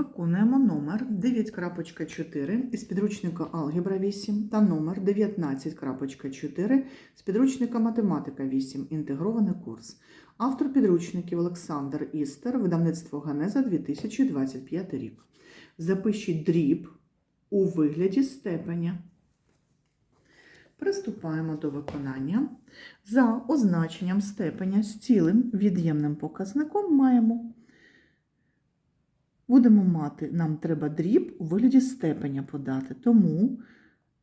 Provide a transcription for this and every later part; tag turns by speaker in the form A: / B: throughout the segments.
A: Виконуємо номер 9.4 із підручника Алгебра 8 та номер 19.4 з підручника Математика 8. Інтегрований курс. Автор підручників Олександр Істер, видавництво Ганеза 2025 рік. Запишіть дріб у вигляді степеня. Приступаємо до виконання. За означенням степеня з цілим від'ємним показником маємо будемо мати, нам треба дріб у вигляді степеня подати. Тому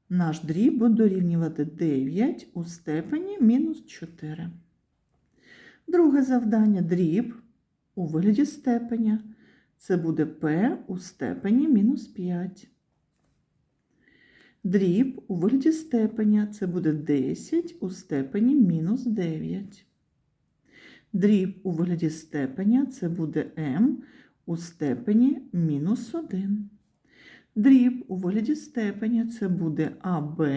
A: наш дріб буде дорівнювати 9 у степені мінус 4. Друге завдання дріб у вигляді степеня. Це буде p у степені мінус 5. Дріб у вигляді степеня це буде 10 у степені мінус 9. Дріб у вигляді степеня це буде m у степені мінус 1. Дріб у вигляді степеня це буде АБ,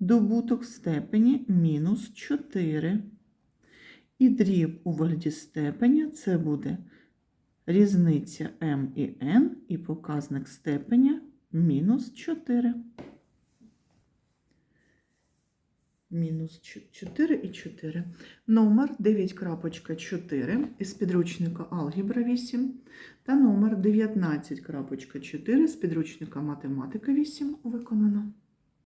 A: добуток степені мінус 4. І дріб у вигляді степеня це буде різниця m і n і показник степеня мінус 4. Мінус 4 і 4. Номер 9.4 із підручника Алгебра 8 та номер 19.4 з підручника Математика 8 виконано.